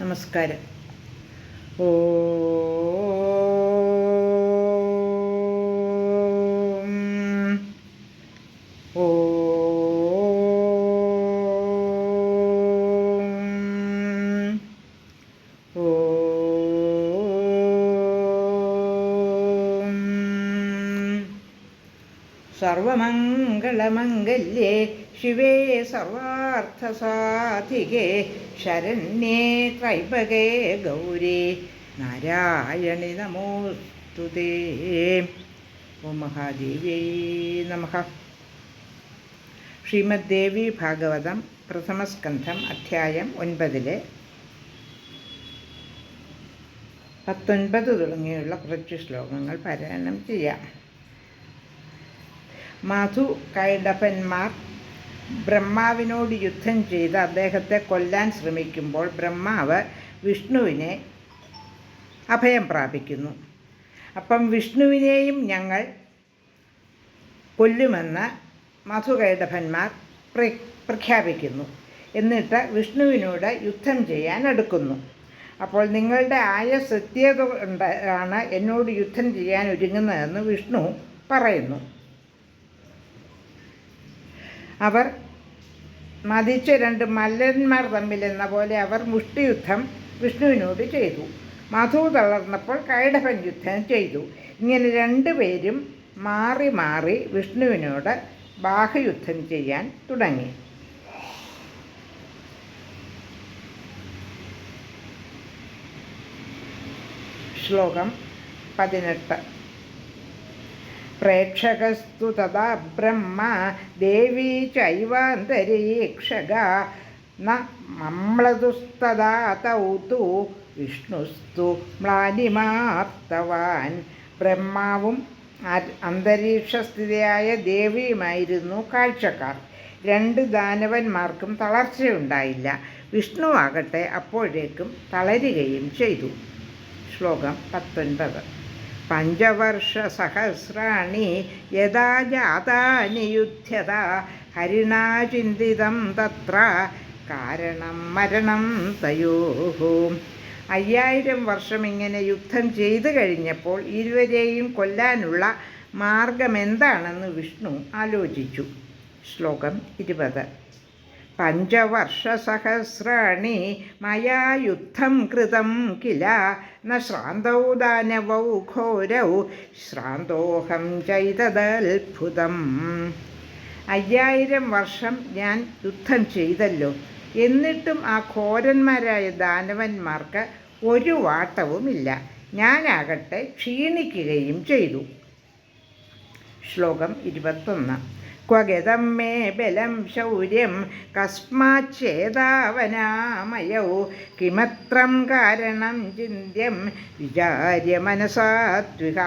നമസ്കാരം. ഓ സർവമംഗളമംഗല്യേ ശിവേ സർവാർത്ഥസാധികേ ശരണ്യേ ത്രൈപകേ ഗൗരി നാരായണി നമോസ്തുതേ ഓം മഹാദേവ്യൈ നമ. ശ്രീമദ് ദേവി ഭാഗവതം പ്രഥമസ്കന്ധം അധ്യായം ഒൻപതിലെ പത്തൊൻപത് തുടങ്ങിയുള്ള കുറച്ച് ശ്ലോകങ്ങൾ പാരായണം ചെയ്യാം. മധു കൈഡപ്പന്മാർ ബ്രഹ്മാവിനോട് യുദ്ധം ചെയ്ത് അദ്ദേഹത്തെ കൊല്ലാൻ ശ്രമിക്കുമ്പോൾ ബ്രഹ്മാവ് വിഷ്ണുവിനെ അഭയം പ്രാപിക്കുന്നു. അപ്പം വിഷ്ണുവിനെയും ഞങ്ങൾ കൊല്ലുമെന്ന് മധുകൈഡഭന്മാർ പ്ര പ്രഖ്യാപിക്കുന്നു. എന്നിട്ട് വിഷ്ണുവിനോട് യുദ്ധം ചെയ്യാൻ എടുക്കുന്നു അപ്പോൾ നിങ്ങളുടെ ആയ കൊണ്ട് ആണ് എന്നോട് യുദ്ധം ചെയ്യാൻ ഒരുങ്ങുന്നതെന്ന് വിഷ്ണു പറയുന്നു. അവർ മതിച്ച രണ്ട് മല്ലന്മാർ തമ്മിലെന്ന പോലെ അവർ മുഷ്ടിയുദ്ധം വിഷ്ണുവിനോട് ചെയ്തു. മധു തളർന്നപ്പോൾ കൈടഭൻ യുദ്ധം ചെയ്തു. ഇങ്ങനെ രണ്ടുപേരും മാറി മാറി വിഷ്ണുവിനോട് ബാഹ്യുദ്ധം ചെയ്യാൻ തുടങ്ങി. ശ്ലോകം പതിനെട്ട്. പ്രേക്ഷകസ്തു തഥാ ബ്രഹ്മ ദേവീ ചൈവാന്തരീക്ഷക. ന തൗ തു വിഷ്ണുസ്തു മ്ലാനിമാർത്തവാൻ. ബ്രഹ്മാവും അന്തരീക്ഷസ്ഥിതിയായ ദേവിയുമായിരുന്നു കാഴ്ചക്കാർ. രണ്ട് ദാനവന്മാർക്കും തളർച്ചയുണ്ടായില്ല. വിഷ്ണുവാകട്ടെ അപ്പോഴേക്കും തളരുകയും ചെയ്തു. ശ്ലോകം പത്തൊൻപത്. പഞ്ചവർഷസഹസ്രാണി യഥാ ജാതാനി യുദ്ധ്യത ഹരിണാ ചിന്തിതം തത്ര. കാരണം മരണം തയോഹ. അയ്യായിരം വർഷം ഇങ്ങനെ യുദ്ധം ചെയ്തു കഴിഞ്ഞപ്പോൾ ഇരുവരെയും കൊല്ലാനുള്ള മാർഗമെന്താണെന്ന് വിഷ്ണു ആലോചിച്ചു. ശ്ലോകം ഇരുപത്. പഞ്ചവർഷസഹസ്രാണി മയാ യുദ്ധം കൃതം കില. ശ്രാന്തൗ ദാനവൗ ഘോരൗ. ശ്രാന്തോഹം ചെയ്തതത്ഭുതം അയ്യായിരം വർഷം ഞാൻ യുദ്ധം ചെയ്തല്ലോ. എന്നിട്ടും ആ ഘോരന്മാരായ ദാനവന്മാർക്ക് ഒരു വാട്ടവുമില്ല. ഞാനാകട്ടെ ക്ഷീണിക്കുകയും ചെയ്തു. ശ്ലോകം ക്വഗതം മേ ബലം ശൗര്യം കസ്മാച്ഛേതാവനാമയൗ കിമത്രം കാരണം ചിന്ത്യം വിചാര്യ മനസാത്വിക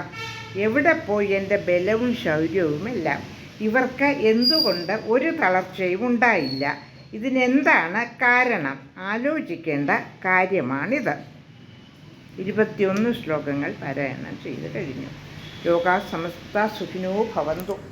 എവിടെ പോയി എന്റെ ബലവും ശൗര്യവുമെല്ലാം? ഇവർക്ക് എന്തുകൊണ്ട് ഒരു തളർച്ചയും ഉണ്ടായില്ല? ഇതിനെന്താണ് കാരണം? ആലോചിക്കേണ്ട കാര്യമാണിത്. ഇരുപത്തിയൊന്ന് ശ്ലോകങ്ങൾ പാരായണം ചെയ്തു കഴിഞ്ഞു. യോഗ സമസ്ത സുഖിനോ ഭവന്തു.